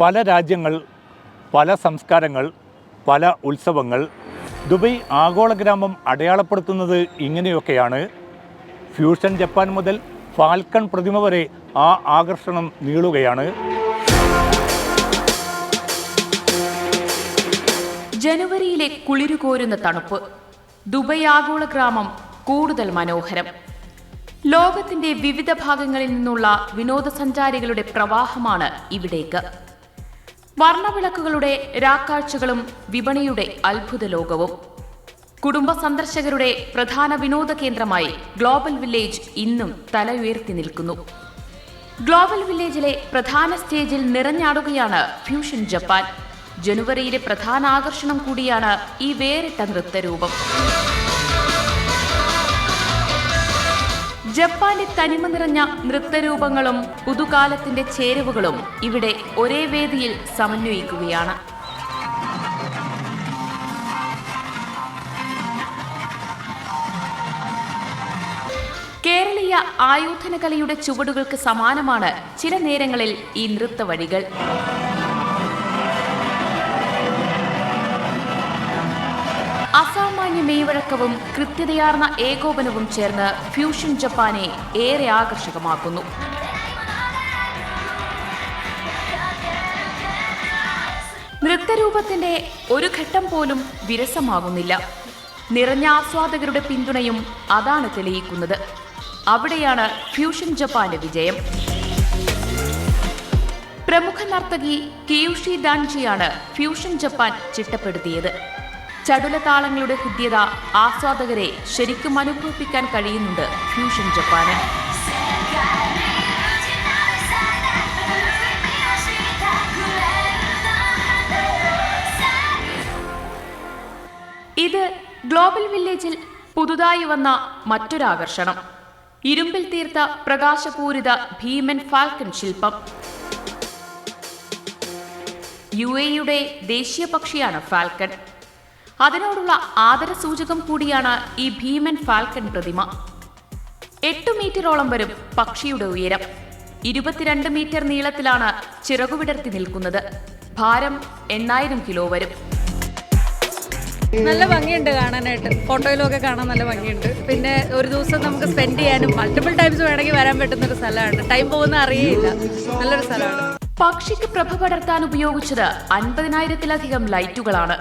പല രാജ്യങ്ങൾ പല സംസ്കാരങ്ങൾ പല ഉത്സവങ്ങൾ ദുബൈ ആഗോള ഗ്രാമം അടയാളപ്പെടുത്തുന്നത് ഇങ്ങനെയൊക്കെയാണ്. ഫ്യൂഷൻ ജപ്പാൻ മുതൽ ഫാൽക്കൺ പ്രതിമ വരെ ആ ആകർഷണം നീളുകയാണ്. ജനുവരിയിലെ കുളിരുകോരുന്ന തണുപ്പ് ദുബൈ ആഗോള ഗ്രാമം കൂടുതൽ മനോഹരം. ലോകത്തിന്റെ വിവിധ ഭാഗങ്ങളിൽ നിന്നുള്ള വിനോദസഞ്ചാരികളുടെ പ്രവാഹമാണ് ഇവിടേക്ക്. വർണവിളക്കുകളുടെ രാക്കാഴ്ചകളും വിപണിയുടെ അത്ഭുത ലോകവും. കുടുംബ സന്ദർശകരുടെ പ്രധാന വിനോദ കേന്ദ്രമായി ഗ്ലോബൽ വില്ലേജ് ഇന്നും തലയുയർത്തി നിൽക്കുന്നു. ഗ്ലോബൽ വില്ലേജിലെ പ്രധാന സ്റ്റേജിൽ നിറഞ്ഞാടുകയാണ് ഫ്യൂഷൻ ജപ്പാൻ. ജനുവരിയിലെ പ്രധാന ആകർഷണം കൂടിയാണ് ഈ വേറിട്ട നൃത്തരൂപം. ജപ്പാന്റെ തനിമ നിറഞ്ഞ നൃത്തരൂപങ്ങളും പുതുകാലത്തിന്റെ ചേരുവകളും ഇവിടെ ഒരേ വേദിയിൽ സമന്വയിക്കുകയാണ്. കേരളീയ ആയോധന കലയുടെ ചുവടുകൾക്ക് സമാനമാണ് ചില നേരങ്ങളിൽ ഈ നൃത്തവഴികൾ. അസാമാന്യ മെയ്വഴക്കവും കൃത്യതയാർന്ന ഏകോപനവും ചേർന്ന് ഫ്യൂഷൻ ജപ്പാനെ ഏറെ ആകർഷകമാക്കുന്നു. നൃത്തരൂപത്തിന്റെ ഒരു ഘട്ടം പോലും വിരസമാകുന്നില്ല. നിറഞ്ഞ ആസ്വാദകരുടെ പിന്തുണയും അതാണ് തെളിയിക്കുന്നത്. അവിടെയാണ് ഫ്യൂഷൻ ജപ്പാന്റെ വിജയം. പ്രമുഖ നർത്തകി കിയുഷി ദാൻജിയാണ് ഫ്യൂഷൻ ജപ്പാൻ ചിട്ടപ്പെടുത്തിയത്. ചടുല താളങ്ങളുടെ ഹൃദ്യത ആസ്വാദകരെ ശരിക്കും അനുഭവിപ്പിക്കാൻ കഴിയുന്നുണ്ട് ഫ്യൂഷൻ ജപ്പാന്. ഇത് ഗ്ലോബൽ വില്ലേജിൽ പുതുതായി വന്ന മറ്റൊരാകർഷണം. ഇരുമ്പിൽ തീർത്ത പ്രകാശപൂരിത ഭീമൻ ഫാൽക്കൺ ശില്പം. യു എയുടെ ദേശീയ പക്ഷിയാണ് ഫാൽക്കൺ അതിനോടുള്ള ആദരസൂചകം കൂടിയാണ് ഈ ഭീമൻ ഫാൽക്കൺ പ്രതിമ. എട്ട് മീറ്ററോളം വരും പക്ഷിയുടെ ഉയരം. ഇരുപത്തിരണ്ട് മീറ്റർ നീളത്തിലാണ് ചിറകുവിടർത്തി നിൽക്കുന്നത്. ഭാരം എണ്ണായിരം കിലോ വരും. നല്ല ഭംഗിയുണ്ട് കാണാനായിട്ട്. ഫോട്ടോയിലൊക്കെ കാണാൻ നല്ല ഭംഗിയുണ്ട്. പിന്നെ ഒരു ദിവസം നമുക്ക് സ്പെൻഡ് ചെയ്യാനും മൾട്ടിപ്പിൾ ടൈംസ് വേണമെങ്കിൽ വരാൻ പറ്റുന്ന ഒരു സ്ഥലമാണ്. ടൈം പോകുന്ന അറിയില്ല നല്ലൊരു സ്ഥലമാണ്. പക്ഷിക്ക് പ്രഭ പടർത്താൻ ഉപയോഗിച്ചത് അൻപതിനായിരത്തിലധികം ലൈറ്റുകളാണ്.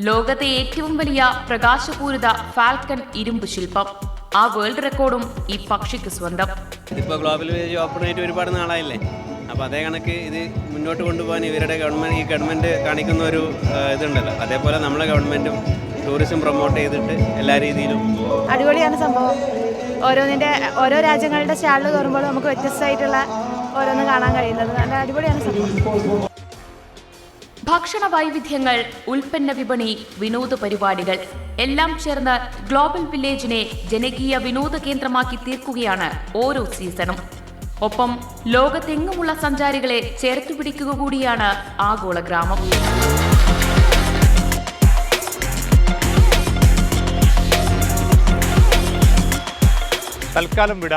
ലോകത്തെ ഏറ്റവും വലിയ പ്രകാശപൂരിത ഫാൽക്കൺ ഇരുമ്പ് ശില്പം. ആ വേൾഡ് റെക്കോർഡും ഈ പക്ഷിക്ക് സ്വന്തം. ഇതിപ്പോൾ ഗ്ലോബൽ വില്ലേജ് ഓപ്പൺ ആയിട്ട് ഒരുപാട് നാളായില്ലേ? അപ്പോൾ അതേ കണക്ക് ഇത് മുന്നോട്ട് കൊണ്ടുപോകാൻ ഇവരുടെ ഗവൺമെന്റ് ഈ ഗവൺമെന്റ് കാണിക്കുന്ന ഒരു ഇതുണ്ടല്ലോ. അതേപോലെ നമ്മളെ ഗവൺമെന്റും ടൂറിസം പ്രൊമോട്ട് ചെയ്തിട്ട് എല്ലാ രീതിയിലും അടിപൊളിയാണ് സംഭവം. ഓരോന്നിന്റെ ഓരോ രാജ്യങ്ങളുടെ സ്റ്റാളിൽ കയറുമ്പോൾ നമുക്ക് വ്യത്യസ്തമായിട്ടുള്ള ഓരോന്ന് കാണാൻ കഴിയുന്നത്. നല്ല അടിപൊളിയാണ് സംഭവം. ഭക്ഷണ വൈവിധ്യങ്ങൾ ഉൽപ്പന്ന വിപണി വിനോദ പരിപാടികൾ എല്ലാം ചേർന്ന് ഗ്ലോബൽ വില്ലേജിനെ ജനകീയ വിനോദ കേന്ദ്രമാക്കി തീർക്കുകയാണ് ഓരോ സീസണും. ഒപ്പം ലോകത്തെങ്ങുമുള്ള സഞ്ചാരികളെ ചേർത്തു പിടിക്കുക കൂടിയാണ് ആഗോള ഗ്രാമം. തൽക്കാലം വിട.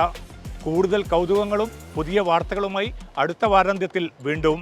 കൂടുതൽ കൗതുകങ്ങളും പുതിയ വാർത്തകളുമായി അടുത്ത വാരാന്ത്യത്തിൽ വീണ്ടും.